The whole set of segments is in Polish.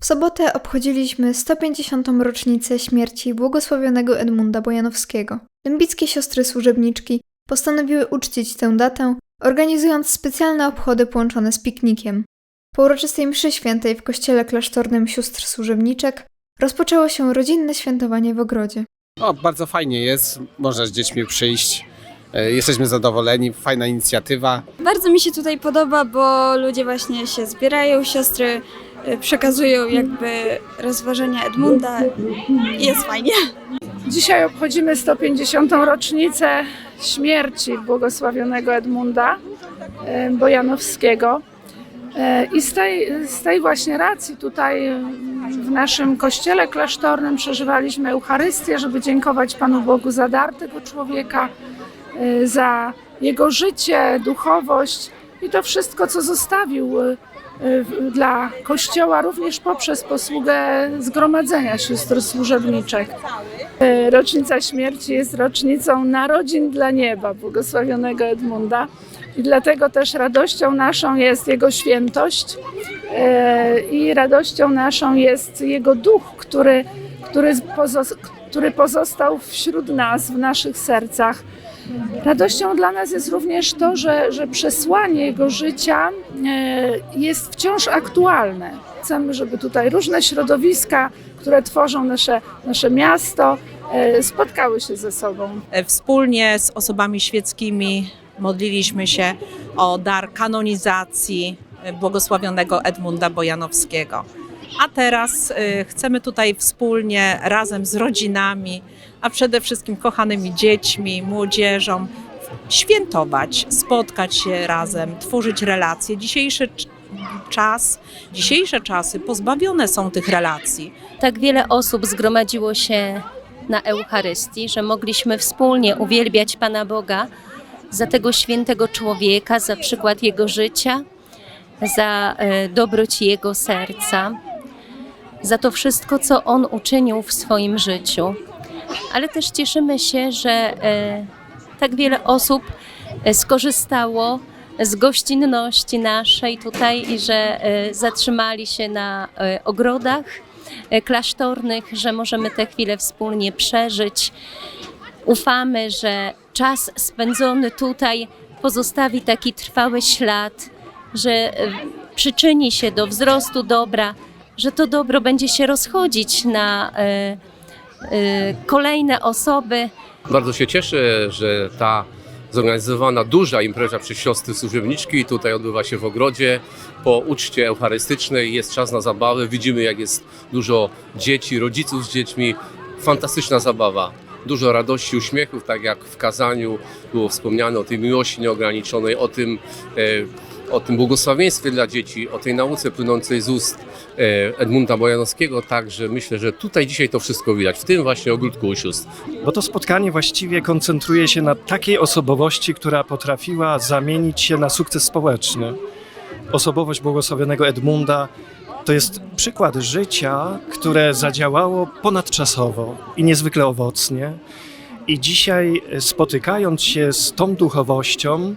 W sobotę obchodziliśmy 150. rocznicę śmierci błogosławionego Edmunda Bojanowskiego. Dębickie siostry służebniczki postanowiły uczcić tę datę, organizując specjalne obchody połączone z piknikiem. Po uroczystej mszy świętej w kościele klasztornym sióstr służebniczek rozpoczęło się rodzinne świętowanie w ogrodzie. O, bardzo fajnie jest, można z dziećmi przyjść. E, Jesteśmy zadowoleni, fajna inicjatywa. Bardzo mi się tutaj podoba, bo ludzie właśnie się zbierają, siostry przekazują jakby rozważania Edmunda i jest fajnie. Dzisiaj obchodzimy 150. rocznicę śmierci błogosławionego Edmunda e, Bojanowskiego. E, I z tej, z tej właśnie racji tutaj w naszym kościele klasztornym przeżywaliśmy Eucharystię, żeby dziękować Panu Bogu za dar tego człowieka, za jego życie, duchowość i to wszystko, co zostawił dla Kościoła, również poprzez posługę zgromadzenia sióstr służebniczek. Rocznica śmierci jest rocznicą narodzin dla nieba, błogosławionego Edmunda. I dlatego też radością naszą jest Jego świętość e, i radością naszą jest Jego duch, który, który pozostał wśród nas, w naszych sercach. Radością dla nas jest również to, że, że przesłanie Jego życia e, jest wciąż aktualne. Chcemy, żeby tutaj różne środowiska, które tworzą nasze, nasze miasto, e, spotkały się ze sobą. E, Wspólnie z osobami świeckimi modliliśmy się o dar kanonizacji błogosławionego Edmunda Bojanowskiego. A teraz e, chcemy tutaj wspólnie, razem z rodzinami, a przede wszystkim kochanymi dziećmi, młodzieżą, świętować, spotkać się razem, tworzyć relacje. Dzisiejszy cz- czas, dzisiejsze czasy pozbawione są tych relacji. tak wiele osób zgromadziło się na Eucharystii, że mogliśmy wspólnie uwielbiać Pana Boga za tego świętego człowieka, za przykład Jego życia, za e, dobroć Jego serca, za to wszystko, co On uczynił w swoim życiu. Ale też cieszymy się, że e, tak wiele osób e, skorzystało z gościnności naszej tutaj i że e, zatrzymali się na ogrodach klasztornych, że możemy te chwile wspólnie przeżyć. Ufamy, że czas spędzony tutaj pozostawi taki trwały ślad, że przyczyni się do wzrostu dobra, że to dobro będzie się rozchodzić na e, e, kolejne osoby, Bardzo się cieszę, że ta zorganizowana duża impreza przez siostry służebniczki tutaj odbywa się w ogrodzie. Po uczcie eucharystycznej jest czas na zabawę. Widzimy, jak jest dużo dzieci, rodziców z dziećmi. Fantastyczna zabawa. Dużo radości, uśmiechów, tak jak w kazaniu było wspomniane o tej miłości nieograniczonej, o tym, e, o tym błogosławieństwie dla dzieci, o tej nauce płynącej z ust e, Edmunda Bojanowskiego. Także myślę, że tutaj dzisiaj to wszystko widać, w tym właśnie ogródku u sióstr. Bo to spotkanie właściwie koncentruje się na takiej osobowości, która potrafiła zamienić się na sukces społeczny. Osobowość błogosławionego Edmunda to jest przykład życia, które zadziałało ponadczasowo i niezwykle owocnie. I dzisiaj, e, spotykając się z tą duchowością,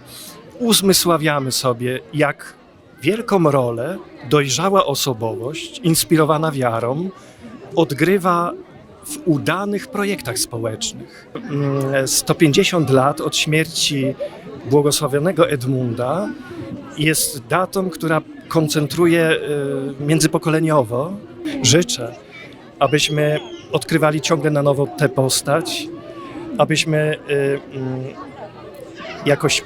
uzmysławiamy sobie, jak wielką rolę dojrzała osobowość, inspirowana wiarą, odgrywa w udanych projektach społecznych. Mm, 150 lat od śmierci błogosławionego Edmunda jest datą, która koncentruje y, międzypokoleniowo. Życzę, abyśmy odkrywali ciągle na nowo tę postać, abyśmy y, mm, jakoś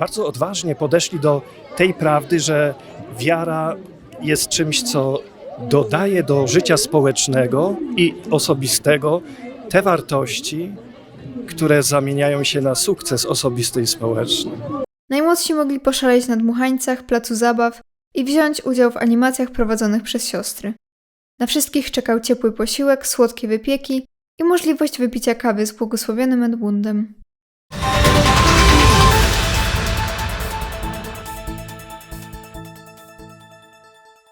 bardzo odważnie podeszli do tej prawdy, że wiara jest czymś, co dodaje do życia społecznego i osobistego te wartości, które zamieniają się na sukces osobisty i społeczny. Najmłodsi mogli poszaleć na dmuchańcach, placu zabaw i wziąć udział w animacjach prowadzonych przez siostry. Na wszystkich czekał ciepły posiłek, słodkie wypieki i możliwość wypicia kawy z błogosławionym Edmundem.